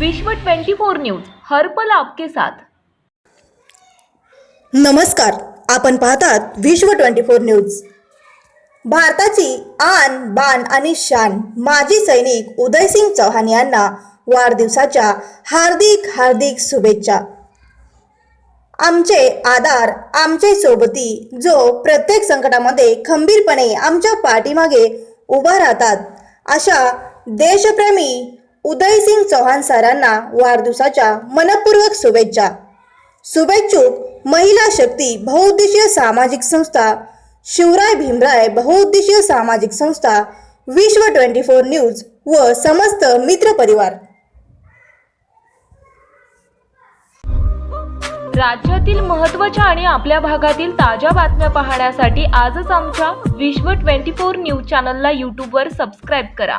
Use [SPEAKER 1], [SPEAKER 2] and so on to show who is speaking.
[SPEAKER 1] विश्व 24 न्यूज हर्पल आपके साथ.
[SPEAKER 2] नमस्कार आपण पाहतात विश्व ट्वेंटी फोर न्यूज. भारताची आन बान आणि शान माजी सैनिक उदयसिंग चौहान यांना वाढदिवसाच्या हार्दिक हार्दिक शुभेच्छा. आमचे आधार आमचे सोबती जो प्रत्येक संकटामध्ये खंबीरपणे आमच्या पाठीमागे उभा राहतात अशा देशप्रेमी उदयसिंग चौहान सरांना वाढदिवसाच्या मनपूर्वक शुभेच्छा. शुभेच्छुक महिला शक्ती बहुउद्देशीय सामाजिक संस्था शिवराय भीमराय बहुउद्देशीय सामाजिक संस्था विश्व ट्वेंटी फोर न्यूज व समस्त मित्र परिवार.
[SPEAKER 1] राज्यातील महत्त्वाच्या आणि आपल्या भागातील ताज्या बातम्या पाहण्यासाठी आजच आमच्या विश्व 24 न्यूज चॅनलला यूट्यूबवर सबस्क्राईब करा.